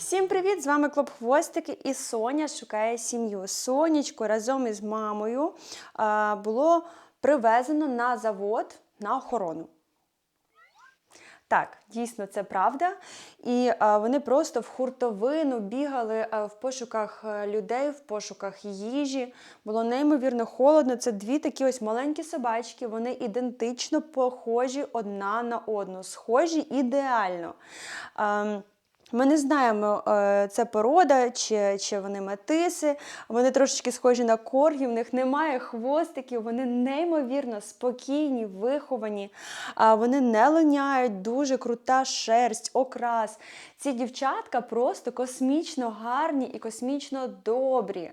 Всім привіт! З вами Клуб Хвостики і Соня шукає сім'ю. Сонечко разом із мамою було привезено на завод на охорону. Так, дійсно це правда. І а, вони просто в хуртовину бігали а, в пошуках е, людей, в пошуках їжі. Було неймовірно холодно. Це дві такі ось маленькі собачки. Вони ідентично похожі одна на одну, схожі ідеально. Ем, ми не знаємо, е, це порода чи, чи вони метиси. Вони трошечки схожі на коргі, в них немає хвостиків, вони неймовірно спокійні, виховані, вони не линяють, дуже крута шерсть, окрас. Ці дівчатка просто космічно гарні і космічно добрі.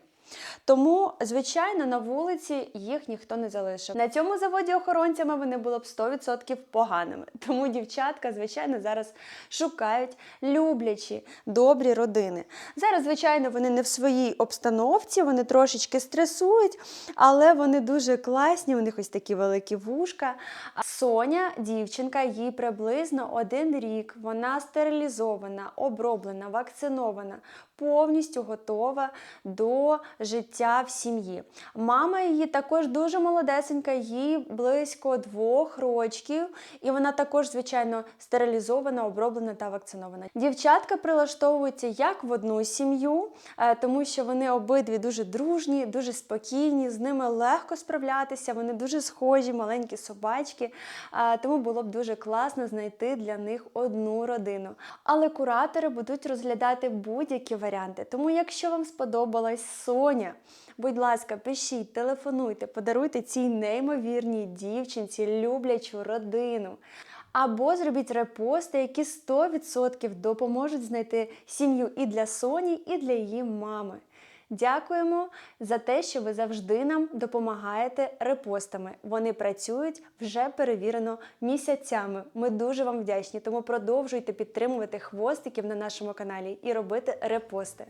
Тому, звичайно, на вулиці їх ніхто не залишив. На цьому заводі охоронцями вони були б 100% поганими. Тому дівчатка, звичайно, зараз шукають люблячі, добрі родини. Зараз, звичайно, вони не в своїй обстановці, вони трошечки стресують, але вони дуже класні. У них ось такі великі вушка. Соня, дівчинка, їй приблизно один рік. Вона стерилізована, оброблена, вакцинована, повністю готова до життя в сім'ї. Мама її також дуже молодесенька, їй близько двох рочків, і вона також, звичайно, стерилізована, оброблена та вакцинована. Дівчатка прилаштовуються як в одну сім'ю, е, тому що вони обидві дуже дружні, дуже спокійні, з ними легко справлятися, вони дуже схожі, маленькі собачки. е, Тому було б дуже класно знайти для них одну родину. Але куратори будуть розглядати будь-які варіанти. Тому, якщо вам сподобалась Соня, будь ласка, пишіть, телефонуйте, подаруйте цій неймовірній дівчинці люблячу родину. Або зробіть репости, які 100% допоможуть знайти сім'ю і для Соні, і для її мами. Дякуємо за те, що ви завжди нам допомагаєте репостами. Вони працюють вже перевірено місяцями. Ми дуже вам вдячні. Тому продовжуйте підтримувати хвостиків на нашому каналі і робити репости.